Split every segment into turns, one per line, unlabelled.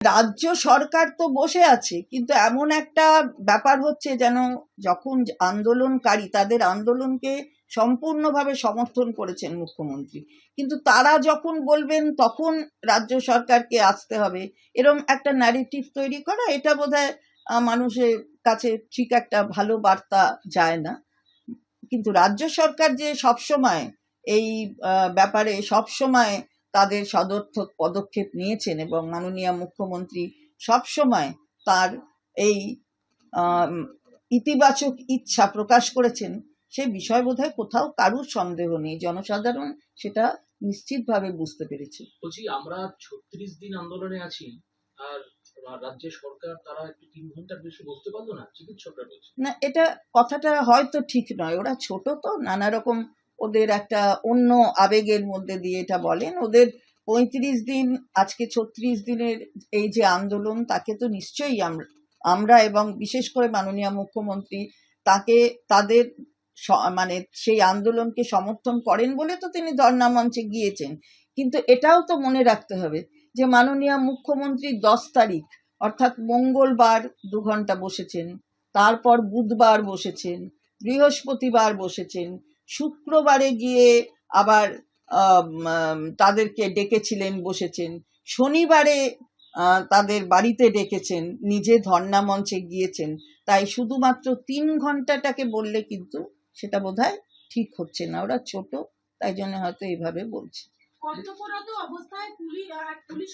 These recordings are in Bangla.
রাজ্য সরকার তো বসে আছে, কিন্তু এমন একটা ব্যাপার হচ্ছে যেন যখন আন্দোলনকারী তাদের আন্দোলনকে সম্পূর্ণভাবে সমর্থন করেছেন মুখ্যমন্ত্রী। কিন্তু তারা যখন বলবেন তখন রাজ্য সরকারকে আসতে হবে। এরম একটা ন্যারেটিভ তৈরি করা, এটা বোধহয় মানুষের কাছে ঠিক একটা ভালো বার্তা যায় না। কিন্তু রাজ্য সরকার যে সবসময় এই ব্যাপারে সবসময় তাদের সদর্থক পদক্ষেপ নিয়েছেন এবং মাননীয় মুখ্যমন্ত্রী সবসময় তার এই ইতিবাচক ইচ্ছা প্রকাশ করেছেন। সে বিষয় বোধহয় কোথাও কারুর সন্দেহ নেই। জনসাধারণ সেটা নিশ্চিতভাবে বুঝতে পেরেছে।
বলছি আমরা ছত্রিশ দিন আন্দোলনে আছি আর রাজ্য সরকার তারা একটু তিন ঘণ্টার বেশি বসতে পারল না চিকিৎসকরা
না এটা কথাটা হয়তো ঠিক নয়। ওরা ছোট তো নানা রকম ওদের একটা অন্য আবেগের মধ্যে দিয়ে এটা বলেন। ওদের পঁয়ত্রিশ দিন, আজকে ছত্রিশ দিনের এই যে আন্দোলন, তাকে তো নিশ্চয়ই আমরা আমরা এবং বিশেষ করে মাননীয় মুখ্যমন্ত্রী তাকে, তাদের মানে সেই আন্দোলনকে সমর্থন করেন বলে তো তিনি ধর্ণা মঞ্চে গিয়েছেন। কিন্তু এটাও তো মনে রাখতে হবে যে মাননীয় মুখ্যমন্ত্রী দশ তারিখ, অর্থাৎ মঙ্গলবার দু ঘণ্টা বসেছেন, তারপর বুধবার বসেছেন, বৃহস্পতিবার বসেছেন শুক্রবারে গিয়ে আবার তাদেরকে ডেকেছিলেন, বসেছেন। শনিবারে তাদের বাড়িতে ডেকেছেন, নিজে ধর্ণা মঞ্চে গিয়েছেন। তাই শুধুমাত্র তিন ঘন্টাটাকে বললে কিন্তু সেটা বোধহয় ঠিক হচ্ছে না। ওরা ছোট, তাই জন্য হয়তো এইভাবে বলছে।
অবস্থায় পুলিশ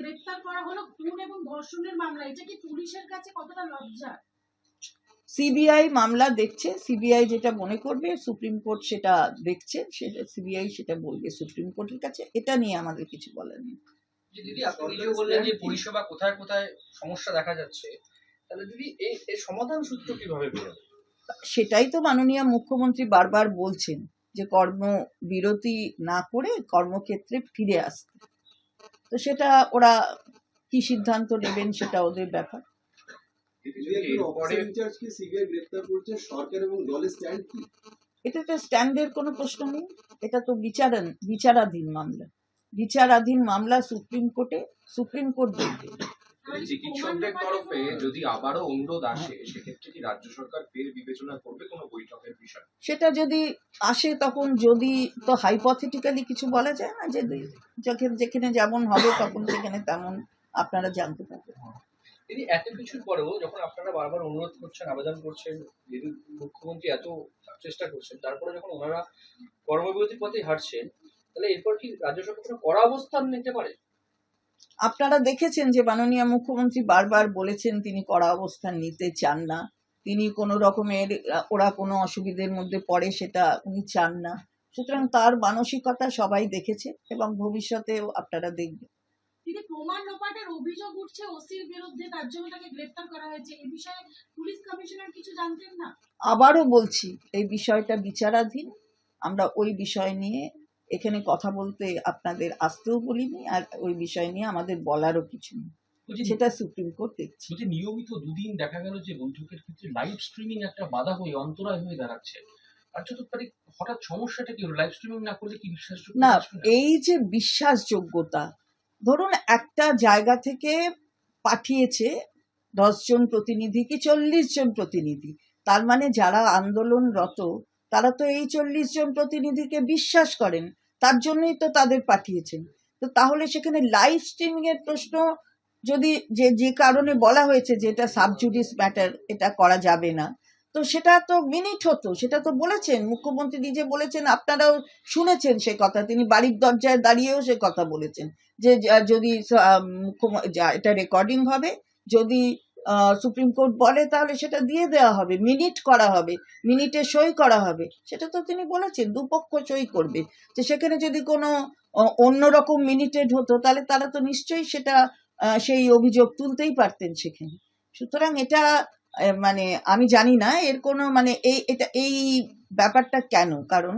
গ্রেফতার করা হলো খুন এবং ধর্ষণের মামলা। এটা কি পুলিশের কাছে কতটা লজ্জা?
সিবিআই মামলা দেখছে সিবিআই যেটা মনে করবে সুপ্রিম কোর্ট সেটা দেখছে সেটা সিবিআই সেটা বলবে সুপ্রিম কোর্টের কাছে এটা নিয়ে আমাদের কিছু বলার নেই।
দিদি আপনি নিজেও বললেন যে পরিষেবা কোথায় কোথায় সমস্যা দেখা যাচ্ছে তাহলে দিদি এই সমাধান সূত্র কীভাবে বেরোবে?
সেটাই তো মাননীয় মুখ্যমন্ত্রী বারবার বলছেন যে কর্মবিরতি না করে কর্মক্ষেত্রে ফিরে আসতে। তো সেটা ওরা কি সিদ্ধান্ত নেবেন সেটা ওদের ব্যাপার
এরপরে
ইনচার্জকে সিবিআই গ্রেফতার করছে সরকার এবং দলের স্ট্যান্ড কি
এটা স্ট্যান্ডের কোনো প্রশ্ন নেই এটা তো বিচারান বিচারাধীন মামলা বিচারাধীন মামলা সুপ্রিম কোর্টে সুপ্রিম কোর্ট দেখবে
চিকিৎসকদের তরফে যদি আবারও অনুরোধ আসে সেক্ষেত্রে কি রাজ্য সরকার ফের বিবেচনা করবে কোনো বৈঠকের বিষয়
সেটা যদি আসে তখন যদি তো হাইপথেটিক্যালি কিছু বলা যায় না যে যখন যেখানে যেমন হবে তখন সেখানে তেমন আপনারা জানতে পারবেন
দিদি এত কিছুর পরেও যখন আপনারা বারবার অনুরোধ করছেন, আবেদন করছেন যেহেতু মুখ্যমন্ত্রী এত চেষ্টা করছেন, তারপরে যখন ওনারা কর্মবিরতির পথে হাঁটছেন, তাহলে এরপর কি রাজ্য সরকার কড়া অবস্থান নিতে পারে?
আপনারা দেখেছেন যে মাননীয় মুখ্যমন্ত্রী বারবার বলেছেন তিনি কড়া অবস্থান নিতে চান না। তিনি কোনো রকমের, ওরা কোনো অসুবিধের মধ্যে পড়ে সেটা উনি চান না। সুতরাং তার মানসিকতা সবাই দেখেছে এবং ভবিষ্যতেও আপনারা দেখবেন।
তিনি প্রমাণ লোপাটের অভিযোগ উঠছে ওসির বিরুদ্ধে তার জন্য তাকে গ্রেফতার করা হয়েছে। এ বিষয়ে পুলিশ কমিশনার কিছু জানতেন না?
আবারও বলছি এই বিষয়টা বিচারাধীন। আমরা ওই বিষয় নিয়ে এখানে কথা বলতে আপনাদের আসতেও বলিনি আর ওই বিষয় নিয়ে আমাদের বলারও কিছু নেই। সেটা সুপ্রিম কোর্ট দেখছে।
বলছি নিয়মিত দুদিন দেখা গেল যে বৈঠকের ক্ষেত্রে লাইভ স্ট্রিমিং একটা বাধা হয়ে অন্তরায় হয়ে দাঁড়াচ্ছে। আর চতুর্থ তারিখ হঠাৎ সমস্যাটা কি হলো? লাইভ স্ট্রিমিং না করলে কি বিশ্বাসযোগ্য
না? এই যে বিশ্বাসযোগ্যতা ধরুন একটা জায়গা থেকে পাঠিয়েছে দশজন প্রতিনিধি কি চল্লিশ জন প্রতিনিধি? তার মানে যারা আন্দোলনরত, তারা তো এই চল্লিশ জন প্রতিনিধিকে বিশ্বাস করেন, তার জন্যই তো তাদের পাঠিয়েছেন। তো তাহলে সেখানে লাইভ স্ট্রিমিং এর প্রশ্ন যদি যে যে কারণে বলা হয়েছে যে এটা সাবজুডিস ম্যাটার এটা করা যাবে না তো সেটা তো মিনিট হতো সেটা তো বলেছেন মুখ্যমন্ত্রী নিজে বলেছেন আপনারাও শুনেছেন সে কথা তিনি বাড়ির দরজায় দাঁড়িয়েও সে কথা বলেছেন যে যদি আহ, মুখ্যম- যা- এটা রেকর্ডিং হবে যদি সুপ্রিম কোর্ট বলে তাহলে সেটা দিয়ে দেওয়া হবে মিনিট করা হবে মিনিটে সই করা হবে সেটা তো তিনি বলেছেন দুপক্ষ সই করবে তো সেখানে যদি কোনো অন্যরকম মিনিটেড হতো তাহলে তারা তো নিশ্চয়ই সেটা সেই অভিযোগ তুলতেই পারতেন সেখানে সুতরাং এটা মানে আমি জানি না, এর কোনো মানে এই, এটা, এই ব্যাপারটা কেন? কারণ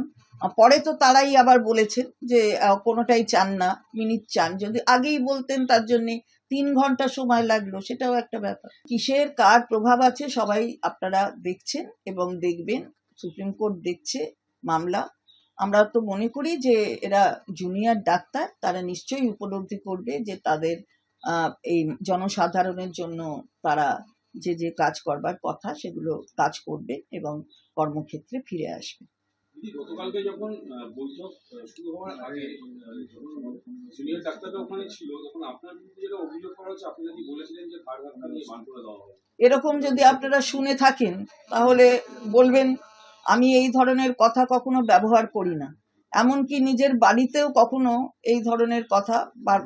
পরে তো তারাই আবার বলেছেন যে কোনোটাই চান না, মিনিট চান। যদি আগেই বলতেন তার জন্য তিন ঘণ্টা সময় লাগল, সেটাও একটা ব্যাপার। কিসের, কার প্রভাব আছে, সবাই আপনারা দেখছেন এবং দেখবেন। সুপ্রিম কোর্ট দেখছে মামলা। আমরা তো মনে করি যে, এরা জুনিয়র ডাক্তার, তারা নিশ্চয়ই উপলব্ধি করবে যে তাদের এই জনসাধারণের জন্য তারা যে যে কাজ করবার কথা সেগুলো কাজ করবে এবং কর্মক্ষেত্রে ফিরে আসবে।
গতকালকে যখন বৈঠক শুরু হওয়ার আগে সিনিয়র ডাক্তাররা ওখানে ছিল তখন আপনার যেটা অভিযোগ করা হচ্ছে আপনি নাকি বলেছিলেন যে ঘাড় ধাক্কা দিয়ে বার করে দেওয়া
এরকম যদি আপনারা শুনে থাকেন তাহলে বলবেন আমি এই ধরনের কথা কখনো ব্যবহার করি না। এমনকি নিজের বাড়িতেও কখনো এই ধরনের কথা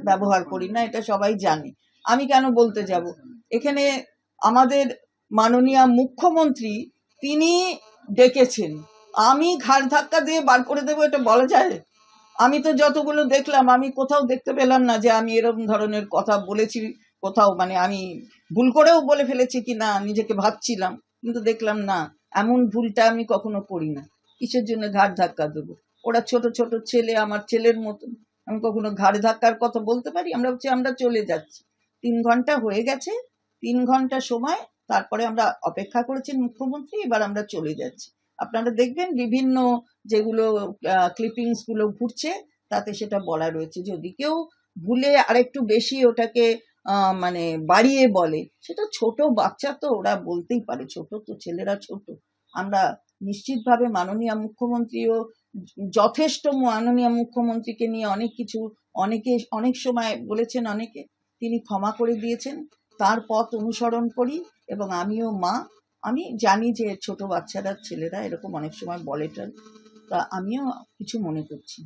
ব্যবহার করি না এটা সবাই জানে। আমি কেন বলতে যাব? এখানে আমাদের মাননীয় মুখ্যমন্ত্রী তিনি ডেকেছেন। আমি ঘাড় ধাক্কা দিয়ে বার করে দেবো, এটা বলা যায়? আমি তো যতগুলো দেখলাম, আমি কোথাও দেখতে পেলাম না যে আমি এরকম ধরনের কথা বলেছি কোথাও মানে আমি ভুল করেও বলে ফেলেছি কি না, নিজেকে ভাবছিলাম, কিন্তু দেখলাম না, এমন ভুলটা আমি কখনো করি না। কিসের জন্য ঘাড় ধাক্কা দেবো? ওরা ছোট ছোট ছেলে, আমার ছেলের মতন। আমি কখনো ঘাড় ধাক্কার কথা বলতে পারি? আমরা হচ্ছে আমরা চলে যাচ্ছি। তিন ঘণ্টা হয়ে গেছে তিন ঘণ্টা সময়, তারপরে আমরা অপেক্ষা করেছেন মুখ্যমন্ত্রী, এবার আমরা চলে যাচ্ছি। আপনারা দেখবেন বিভিন্ন যেগুলো ক্লিপিংসগুলো ঘুরছে, তাতে সেটা বলা রয়েছে। যদি কেউ ভুলে আরেকটু বেশি ওটাকে মানে বাড়িয়ে বলে, সেটা ছোট বাচ্চা তো ওরা বলতেই পারে, ছোট তো ছেলেরা ছোট। আমরা নিশ্চিতভাবে মাননীয় মুখ্যমন্ত্রীও যথেষ্ট মাননীয় মুখ্যমন্ত্রীকে নিয়ে অনেক কিছু, অনেকে, অনেক সময় বলেছেন অনেকে, তিনি ক্ষমা করে দিয়েছেন। তার পথ অনুসরণ করি এবং আমিও মা আমি জানি যে ছোট বাচ্চারা, ছেলেরা এরকম অনেক সময় বলে টলে তা আমিও কিছু মনে করছি।